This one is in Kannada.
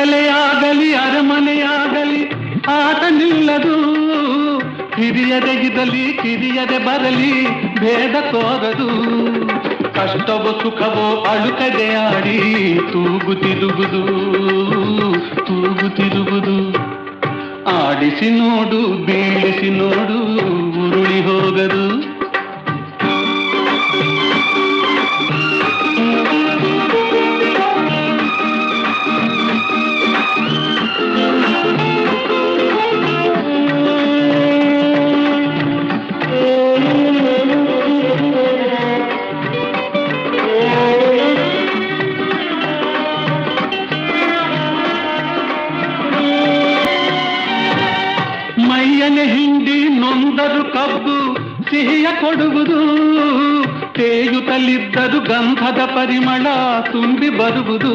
ಶಾಲೆಯಾಗಲಿ ಅರಮನೆಯಾಗಲಿ, ಆಟ ನಿಲ್ಲದು. ಹಿರಿಯದೆ ಇರಲಿ, ಕಿರಿಯದೆ ಬರಲಿ, ಭೇದ ತೋರದು ಕಷ್ಟವೋ ಸುಖವೋ ಅಳುಕದೆ ಆಡಿ ತೂಗುತ್ತಿರುವುದು ತೂಗುತ್ತಿರುವುದು ಆಡಿಸಿ ನೋಡು, ಬೀಳಿಸಿ ನೋಡು ಮೈಯನೆ ಹಿಂಡಿ ನೊಂದರು ಕಬ್ಬು ಸಿಹಿಯ ಕೊಡುವುದು ತೇಯುತ್ತಲಿದ್ದರು ಗಂಧದ ಪರಿಮಳ ತುಂಬಿ ಬರುವುದು